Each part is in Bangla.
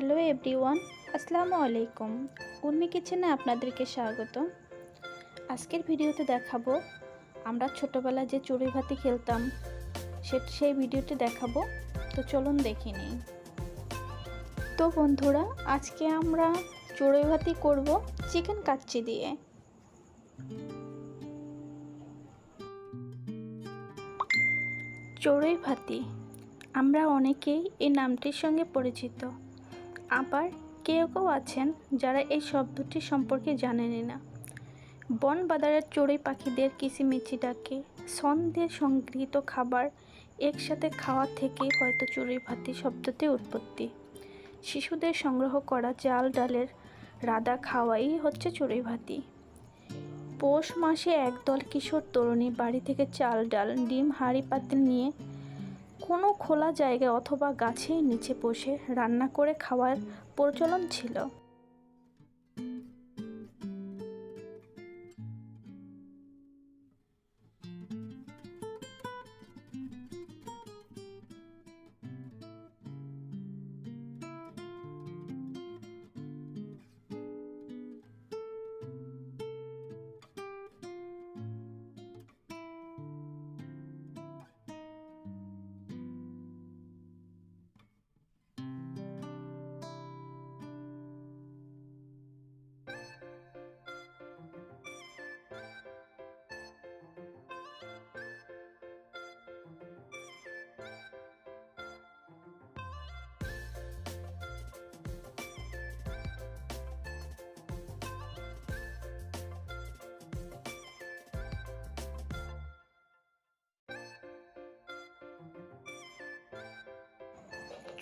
হ্যালো এভরিওয়ান, আসসালামু আলাইকুম। উর্মি কিচেনে আপনাদেরকে স্বাগত। আজকের ভিডিওতে দেখাবো, আমরা ছোটোবেলায় যে চড়ুই ভাতি খেলতাম, সে, সেই ভিডিওটি দেখাবো। তো চলুন দেখে নিই। তো বন্ধুরা, আজকে আমরা চড়ুই ভাতি করব চিকেন কাচ্চি দিয়ে। চড়ুই ভাতি, আমরা অনেকেই এই নামটির সঙ্গে পরিচিত। আবার কেউ কেউ আছেন যারা এই শব্দটি সম্পর্কে জানেনই না। বন বাজারের চড়ুই পাখিদের কিচিমিচি ডাকে সন্ধ্যে সংগৃহীত খাবার একসাথে খাওয়া থেকে হয়তো চড়ুই ভাতি শব্দটি উৎপত্তি। শিশুদের সংগ্রহ করা চাল ডালের রাধা খাওয়াই হচ্ছে চড়ুই ভাতি। পৌষ মাসে একদল কিশোর তরুণী বাড়ি থেকে চাল ডাল, ডিম, হাঁড়ি, পাতিল নিয়ে কোনো খোলা জায়গায় অথবা গাছের নিচে বসে রান্না করে খাওয়ার প্রচলন ছিল।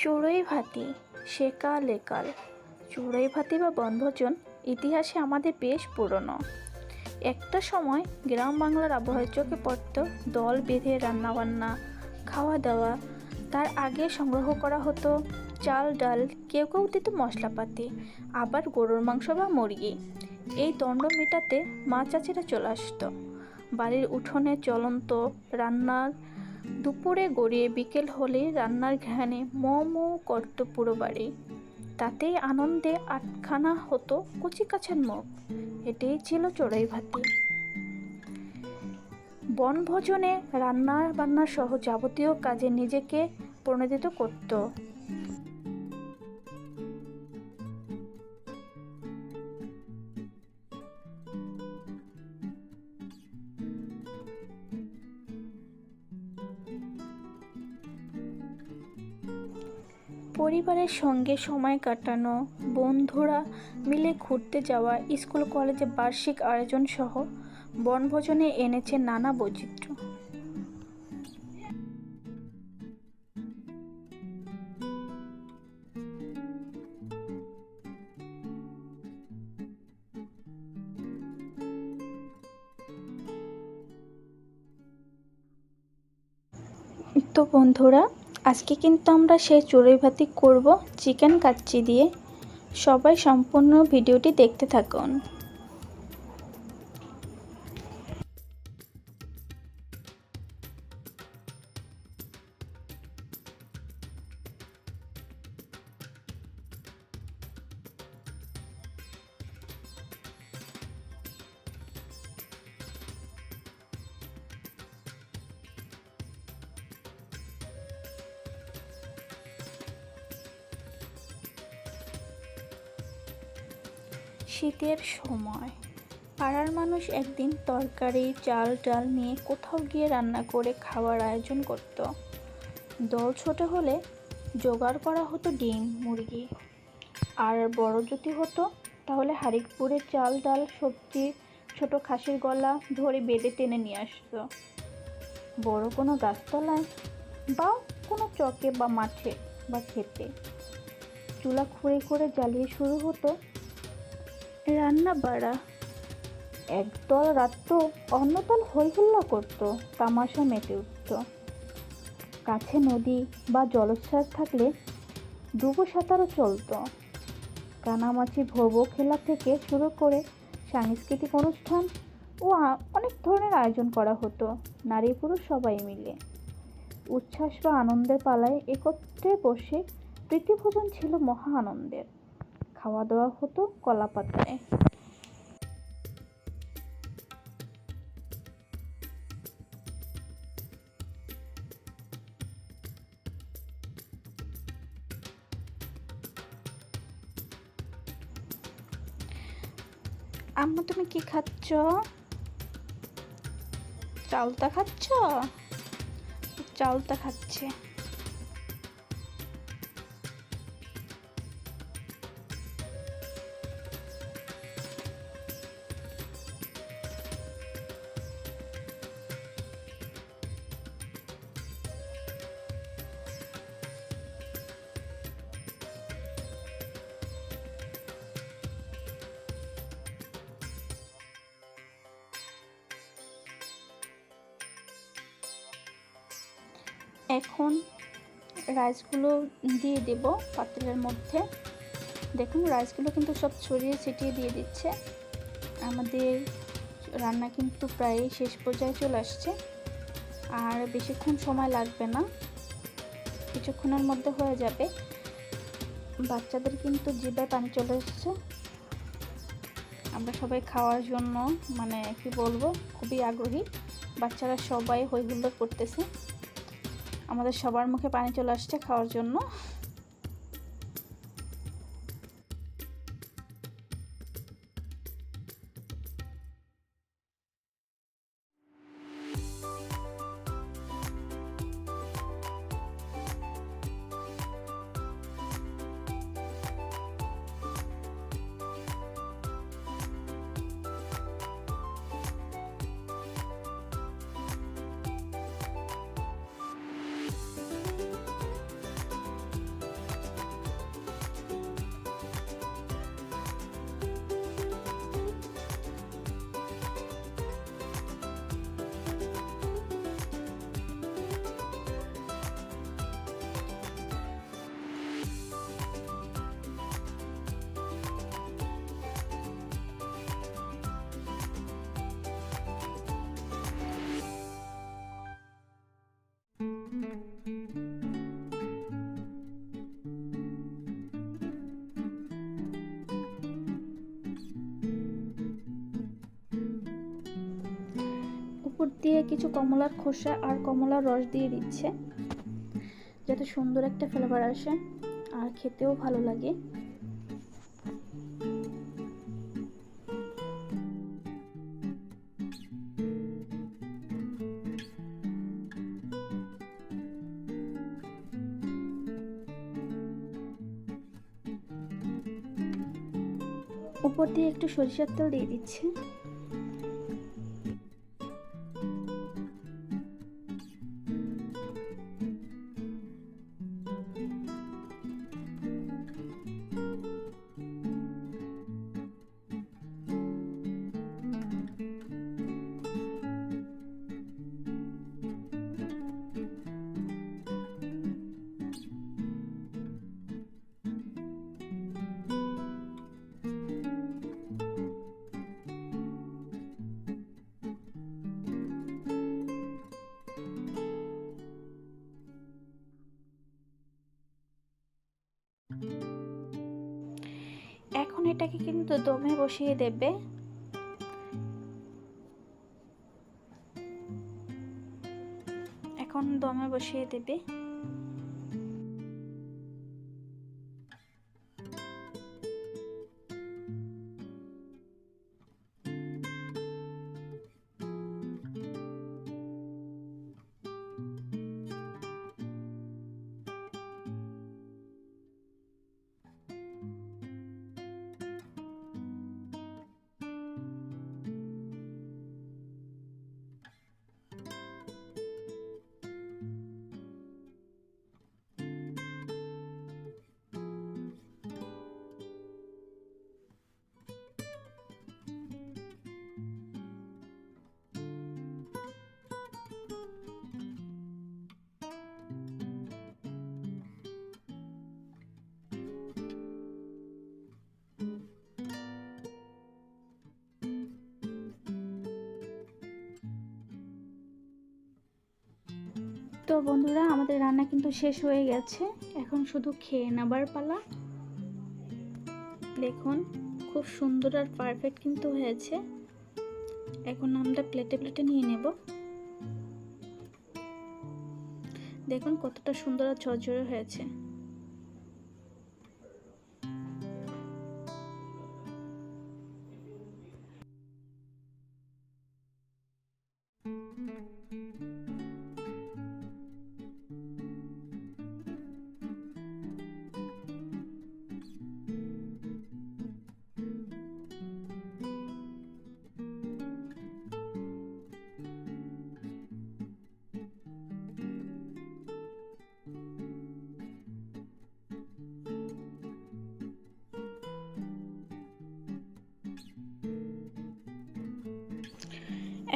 চড়ুই ভাতি সেকাল একাল চড়ুই ভাতি বা বনভোজন ইতিহাসে আমাদের বেশ পুরনো। একটা সময় গ্রাম বাংলার আবহাওয়ার চোখে পড়তো দল বেঁধে রান্নাবান্না খাওয়া দাওয়া তার আগে সংগ্রহ করা হতো চাল, ডাল, কেউ কেউ দিত মশলাপাতি, আবার গরুর মাংস বা মুরগি। এই দণ্ড মেটাতে মা চাচিরা চলে আসতো। বাড়ির উঠোনে চলন্ত রান্নার দুপুরে গড়িয়ে বিকেল হলে রান্নার ঘ্রাণে ম করত পুরো বাড়ি। তাতেই আনন্দে আটখানা হতো কচি কাছের মুখ। এটাই ছিল চড়াই ভাতি। বনভোজনে রান্না বান্না সহ যাবতীয় কাজে নিজেকে প্রণোদিত করত। পরিবারের সঙ্গে সময় কাটানো বন্ধুরা মিলে ঘুরতে যাওয়া, স্কুল, কলেজে বার্ষিক আয়োজন সহ বনভোজনে এনেছে নানা বৈচিত্র্য। তো বন্ধুরা আজকে কিন্তু আমরা সেই চড়ুই ভাতি করব চিকেন কাচ্চি দিয়ে। সবাই সম্পূর্ণ ভিডিওটি দেখতে থাকুন। শীতের সময়। পাড়ার মানুষ একদিন তরকারি, চাল ডাল নিয়ে কোথাও গিয়ে রান্না করে খাওয়ার আয়োজন করত। দল ছোট হলে জোগাড় করা হতো ডিম, মুরগি। আর বড় যদি হতো, তাহলে হারিকপুরে চাল ডাল, সবজি, ছোট খাসির গলা ধরে বেঁধে টেনে নিয়ে আসতো। বড় কোনো গাছতলায় বা কোনো চকে বা মাঠে বা খেতে চুলা খুঁড়ে করে জ্বালিয়ে শুরু হতো রান্না বাড়া। একদল রাত্র অন্যদল হইহুল্লা করত, তামাশা মেতে উঠত। কাছে নদী বা জলোচ্ছ্বাস থাকলে ডুবো সাঁতারও চলতো। কানামাছি ভোবো খেলা থেকে শুরু করে সাংস্কৃতিক অনুষ্ঠান ও অনেক ধরনের আয়োজন করা হতো, নারী পুরুষ সবাই মিলে। উচ্ছ্বাস বা আনন্দের পালায় একত্রে বসে প্রীতিভোজন ছিল মহা আনন্দের। খাওয়া দাওয়া হতো কলা পাতায় আম্মা তুমি কি খাচ্ছ? চালতা খাচ্ছ? চালতা খাচ্ছে। এখন রাইসগুলো দিয়ে দেব পাতিলের মধ্যে। দেখুন রাইসগুলো কিন্তু সব ছড়িয়ে ছিটিয়ে দিয়ে দিচ্ছে। আমাদের রান্না কিন্তু প্রায় শেষ পর্যায়ে চলে আসছে। আর বেশিক্ষণ সময় লাগবে না, কিছুক্ষণের মধ্যে হয়ে যাবে। বাচ্চাদের কিন্তু জিভে পানি চলে এসছে আমরা সবাই খাওয়ার জন্য মানে কি বলব, খুবই আগ্রহী। বাচ্চারা সবাই হই হুল্লোড় করতেছে। আমাদের সবার মুখে পানি চলে আসছে খাওয়ার জন্য। উপর দিয়ে কিছু কমলার খোসা আর কমলার রস দিয়ে দিচ্ছে। যাতে সুন্দর একটা ফ্লেভার আসে। আর খেতেও ভালো লাগে। দিয়ে একটু সরিষার তেল দিয়ে দিচ্ছে। এটাকে কিন্তু দমে বসিয়ে দেবে। এখন দমে বসিয়ে দেবে। তো বন্ধুরা, আমাদের রান্না কিন্তু শেষ হয়ে গেছে। এখন শুধু খেয়ে নেবার পালা। দেখুন, খুব সুন্দর আর পারফেক্ট কিন্তু হয়েছে। এখন আমরা প্লেটে প্লেটে নিয়ে নেব। দেখুন, কতটা সুন্দর আর ঝরঝরে হয়েছে।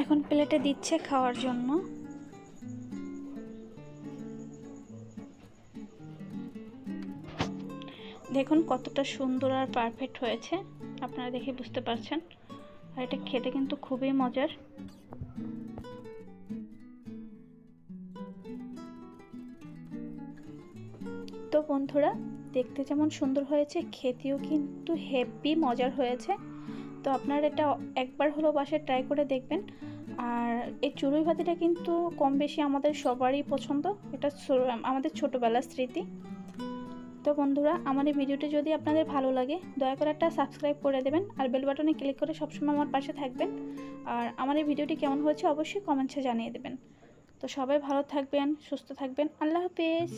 এখন প্লেটে দিচ্ছে খাওয়ার জন্য। দেখুন কতটা সুন্দর আর পারফেক্ট হয়েছে। আপনারা দেখে বুঝতে পারছেন। আর এটা খেতে কিন্তু খুবই মজার। তো বন্ধুরা, দেখতে যেমন সুন্দর হয়েছে, খেতেও কিন্তু হেভি মজার হয়েছে। তো আপনারা এটা একবার হলো বাসায় ট্রাই করে দেখবেন। আর এই চুড়ুই ভাতিটা কিন্তু কম বেশি আমাদের সবারই পছন্দ। এটা আমাদের ছোটোবেলার স্মৃতি। তো বন্ধুরা, আমার এই ভিডিওটি যদি আপনাদের ভালো লাগে, দয়া করে একটা সাবস্ক্রাইব করে দেবেন আর বেল বাটনে ক্লিক করে সবসময় আমার পাশে থাকবেন। আর আমার এই ভিডিওটি কেমন হয়েছে অবশ্যই কমেন্টসে জানিয়ে দেবেন। তো সবাই ভালো থাকবেন, সুস্থ থাকবেন। আল্লাহ হাফেজ।